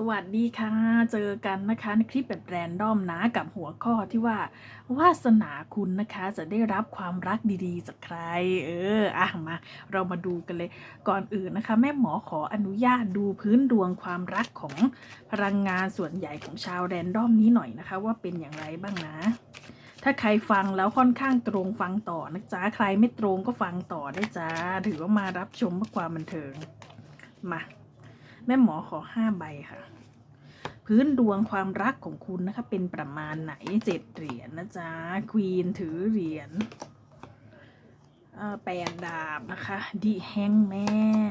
สวัสดีค่ะ เจอกันนะคะในคลิปแบบแรนดอมนะกับหัวข้อที่ว่าวาสนาคุณนะคะจะได้รับความรักดีๆ จากใคร เอออะมา เรามาดูกันเลยก่อนอื่นนะคะ แม่หมอขออนุญาตดูพื้นดวงความรักของพลังงานส่วนใหญ่ของชาวแรนดอมนี้หน่อยนะคะ ว่าเป็นอย่างไรบ้างนะ ถ้าใครฟังแล้วค่อนข้างตรงฟังต่อนะจ๊ะใครไม่ตรงก็ฟังต่อได้จ้าถือว่ามารับชมเพื่อความบันเทิงมา แม่หมอขอห้าใบค่ะ พื้นดวงความรักของคุณนะคะ เป็นประมาณไหนเจ็ดเหรียญนะจ๊ะควีนถือเหรียญแปดดาบนะคะดีแฮงแม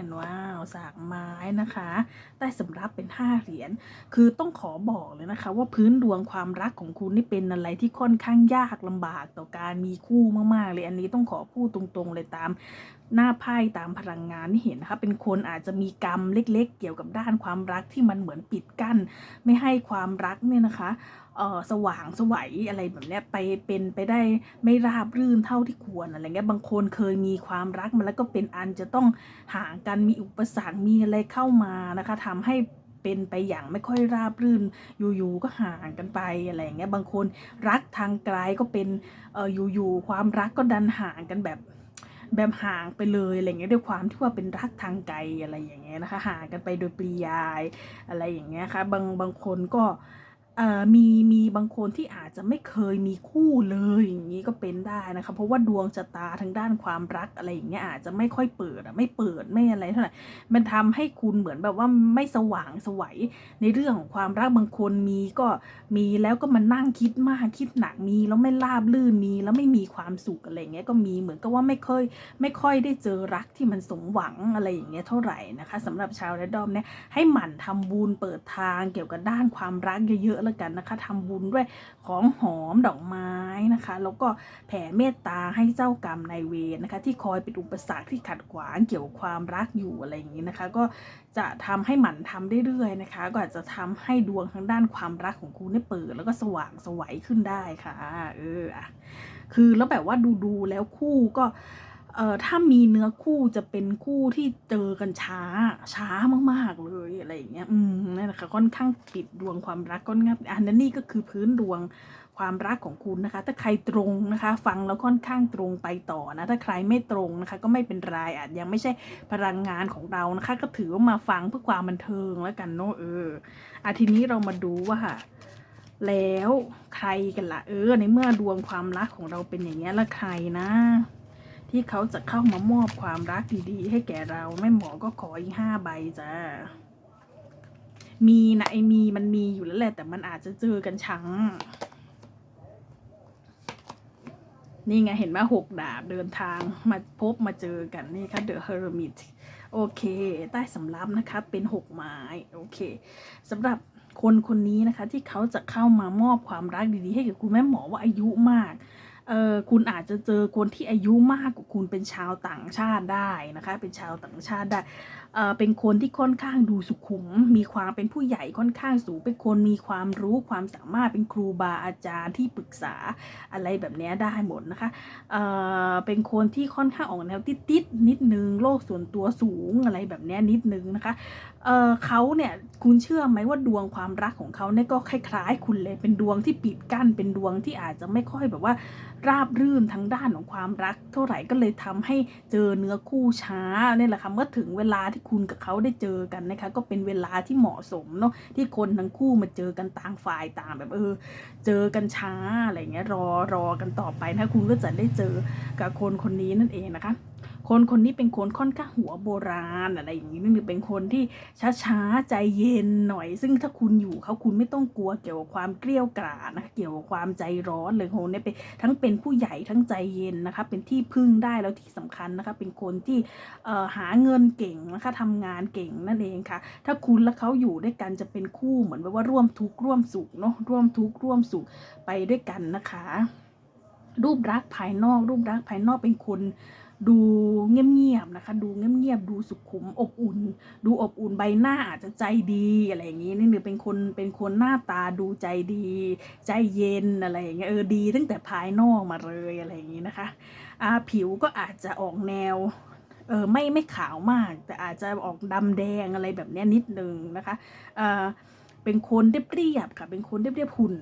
นว้าวสากไม้นะคะใต้สำรับเป็นห้าเหรียญคือต้องขอบอกเลยนะคะ ว่าพื้นดวงความรักของคุณนี่เป็นอะไรที่ค่อนข้างยากลำบากต่อการมีคู่มากๆเลยอันนี้ต้องขอพูดตรงๆเลยตามหน้าไพ่ตามพลังงานที่เห็นนะคะเป็นคนอาจจะมีกรรมเล็ก ๆ เกี่ยวกับด้านความรักที่มันเหมือนปิดกั้น ไม่ให้ความรักเนี่ยนะคะสว่างสวัยอะไรแบบนี้ไปเป็นไปได้ไม่ราบรื่นเท่าที่ควรอะไรเงี้ยบางคนเคยมีความรักมาแล้วก็เป็นอันจะต้องห่างกันมีอุปสรรคมีอะไรเข้ามานะคะทำให้เป็นไปอย่างไม่ค่อยราบรื่น อยู่ๆ ก็ห่างกันไปอะไรอย่างเงี้ย บางคนรักทางไกลก็เป็น เอออยู่ๆ ความรักก็ดันห่างกันแบบ แบบห่างไปเลยอะไรเงี้ยด้วยความที่ว่าเป็นรักทางไกลอะไรอย่างเงี้ยนะคะห่างกันไปโดยปริยายอะไรอย่างเงี้ยค่ะบางบางคนก็ มีมีบางคนที่อาจจะไม่เคยมีคู่เลยอย่างนี้ก็เป็นได้นะคะ เพราะว่าดวงชะตาทางด้านความรักอะไรอย่างเงี้ยอาจจะไม่ค่อยเปิดอะไม่เปิดไม่อะไรเท่าไหร่มันทำให้คุณเหมือนแบบว่าไม่สว่างสวัยในเรื่องของความรักบางคนมีก็มีแล้วก็มานั่งคิดมากคิดหนักมีแล้วไม่ราบลื่นมีแล้วไม่มีความสุขอะไรเงี้ยก็มีเหมือนกับว่าไม่ค่อยไม่ค่อยได้เจอรักที่มันสมหวังอะไรอย่างเงี้ยเท่าไหร่นะคะสำหรับชาวแรดดอมเนี่ยให้หมั่นทำบุญเปิดทางเกี่ยวกับด้านความรักเยอะๆแล้วกันนะคะทำบุญด้วยของหอมดอกไม้นะคะ แล้วก็แผ่เมตตาให้เจ้ากรรมนายเวรนะคะ ที่คอยเป็นอุปสรรคที่ขัดขวางเกี่ยวกับความรักอยู่อะไรอย่างนี้นะคะ ก็จะทำให้หมั่นทำเรื่อยๆนะคะ ก็อาจจะทำให้ดวงทางด้านความรักของคุณได้เปิด แล้วก็สว่างสวัยขึ้นได้ค่ะ เออคือแล้วแบบว่าดูๆแล้วคู่ก็ เอ่อถ้ามีเนื้อคู่จะเป็นคู่ที่เจอกันช้า ช้ามากๆเลยอะไรอย่างเงี้ยอืมนั่นแหละค่ะค่อนข้างปิดดวงความรักก็งับอันนั้นนี่ก็คือพื้นดวงความรักของคุณนะคะ ถ้าใครตรงนะคะ ฟังแล้วค่อนข้างตรงไปต่อนะ ถ้าใครไม่ตรงนะคะ ก็ไม่เป็นไรอาจยังไม่ใช่พลังงานของเรานะคะ ก็ถือว่ามาฟังเพื่อความบันเทิงแล้วกันเนาะเอออะทีนี้เรามาดูว่าแล้วใครกันละ่ะเออ ในเมื่อดวงความรักของเราเป็นอย่างนี้ยแล้วใครนะ ที่เขาจะเข้ามามอบความรักดีๆ ให้แก่เราแม่หมอก็ขออีกห้าใบจ้ามีนะไอมีมันมีอยู่แล้วแหละแต่มันอาจจะเจอกันช้งนี่ไงเห็นไหมหกดาบเดินทางมาพบมาเจอกันนี่ค่ะเดอะเฮอร์มิตโอเค ใต้สำรับนะคะเป็นหกไม้โอเคสำหรับคนคนนี้นะคะ ที่เขาจะเข้ามามอบความรักดีๆ ให้กับคุณแม่หมอว่าอายุมาก เออคุณอาจจะเจอคนที่อายุมากกว่าคุณเป็นชาวต่างชาติได้นะคะ เป็นชาวต่างชาติได้เออเป็นคนที่ค่อนข้างดูสุขุม มีความเป็นผู้ใหญ่ค่อนข้างสูง เป็นคนมีความรู้ความสามารถเป็นครูบาอาจารย์ที่ปรึกษาอะไรแบบนี้ได้หมดนะคะเออเป็นคนที่ค่อนข้างออกแนวติดๆนิดนึงโลกส่วนตัวสูงอะไรแบบนี้นิดนึงนะคะเออเขาเนี่ยคุณเชื่อไหมว่าดวงความรักของเขาเนี่ยก็คล้าย ๆ คุณเลยเป็นดวงที่ปิดกั้นเป็นดวงที่อาจจะไม่ค่อยแบบว่าราบรื่นทางด้านของความรัก เท่าไหร่ก็เลยทำให้เจอเนื้อคู่ช้าเนี่ยแหละค่ะเมื่อถึงเวลาที่คุณกับเขาได้เจอกันนะคะ ก็เป็นเวลาที่เหมาะสมเนาะที่คนทั้งคู่มาเจอกันต่างฝ่ายต่างแบบเออ เจอกันช้าอะไรเงี้ยรอรอกันต่อไปนะคุณก็จะได้เจอกับคนคนนี้นั่นเองนะคะ คนคนนี้เป็นคนค่อนข้างหัวโบราณอะไรอย่างนี้นี่เป็นคนที่ช้าๆใจเย็นหน่อย ซึ่งถ้าคุณอยู่เขาคุณไม่ต้องกลัวเกี่ยวกับความเกลี้ยวกล่อมนะเกี่ยวกับความใจร้อนเลยคนนี้เป็นทั้งเป็นผู้ใหญ่ทั้งใจเย็นนะคะ เป็นที่พึ่งได้แล้วที่สำคัญนะคะ เป็นคนที่หาเงินเก่งนะคะทำงานเก่งนั่นเองค่ะ ถ้าคุณและเขาอยู่ด้วยกันจะเป็นคู่เหมือนแบบว่าร่วมทุกข์ร่วมสุขเนาะร่วมทุกข์ร่วมสุขไปด้วยกันนะคะ รูปรักษณ์ภายนอก รูปรักษณ์ภายนอกเป็นคน ดูเงียบๆนะคะ ดูเงียบๆดูสุขุมอบอุ่น ดูอบอุ่นใบหน้าอาจจะใจดีอะไรอย่างนี้นี่หรือเป็นคนเป็นคนหน้าตาดูใจดี ใจเย็นอะไรอย่างเงี้ยเออดี ตั้งแต่ภายนอกมาเลยอะไรอย่างนี้นะคะอาผิวก็อาจจะออกแนวเออไม่ไม่ขาวมาก แต่อาจจะออกดำแดงอะไรแบบนี้นิดนึงนะคะเออเป็นคนเรียบๆค่ะเป็นคนเรียบๆหุ่น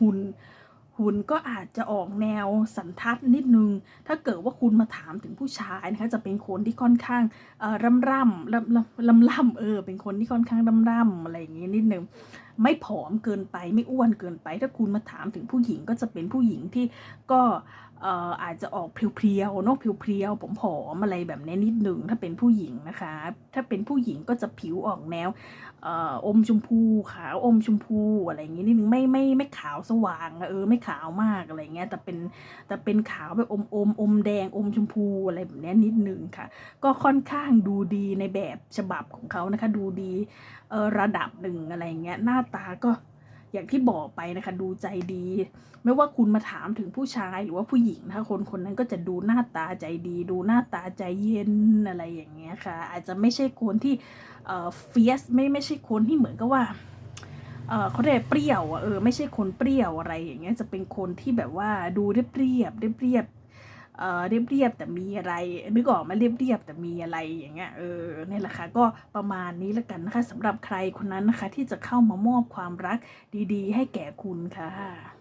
หุ่น คุณก็อาจจะออกแนวสันทัดนิดนึง ถ้าเกิดว่าคุณมาถามถึงผู้ชายนะคะ จะเป็นคนที่ค่อนข้างร่ำร่ำร่ำร่ำร่ำร่ำเออ เป็นคนที่ค่อนข้างร่ำร่ำอะไรอย่างงี้นิดนึง ไม่ผอมเกินไปไม่อ้วนเกินไป ถ้าคุณมาถามถึงผู้หญิงก็จะเป็นผู้หญิงที่ก็ออาจจะออกเพรียวๆนาะเพรียวๆผมผอมอะไรแบบนี้นิดหนึ่งถ้าเป็นผู้หญิงนะคะ ถ้าเป็นผู้หญิงก็จะผิวออกแนวออมชมพูขาวอมชมพูอะไรอย่างงี้นิดนึงไม่ไม่ไม่ขาวสว่างเออไม่ขาวมากอะไรเงี้ยแต่เป็นแต่เป็นขาวแบบอมอมอมแดงอมชมพูอะไรแบบนี้นิดนึงค่ะ ก็ค่อนข้างดูดีในแบบฉบับของเขานะคะ ดูดีระดับหนึ่งอะไรเงี้ยหน้าตาก็อย่างที่บอกไปนะคะ ดูใจดี ไม่ว่าคุณมาถามถึงผู้ชายหรือว่าผู้หญิงนะคะคนคนนั้นก็จะดูหน้าตาใจดี ดูหน้าตาใจเย็นอะไรอย่างเงี้ยค่ะ อาจจะไม่ใช่คนที่เอ่อเฟียสไม่ไม่ใช่คนที่เหมือนกับว่าเออเขาเรียกเปรี้ยวอะเออไม่ใช่คนเปรี้ยวอะไรอย่างเงี้ยจะเป็นคนที่แบบว่าดูเรียบเรียบเรียบ เรียบเออเรียบเรียบแต่มีอะไรนึกออกไหมาเรียบเรียบแต่มีอะไรอย่างเงี้ยเออเนี่ยแหละค่ะก็ประมาณนี้ละกันนะคะสำหรับใครคนนั้นนะคะที่จะเข้ามามอบความรักดีๆ ให้แก่คุณค่ะ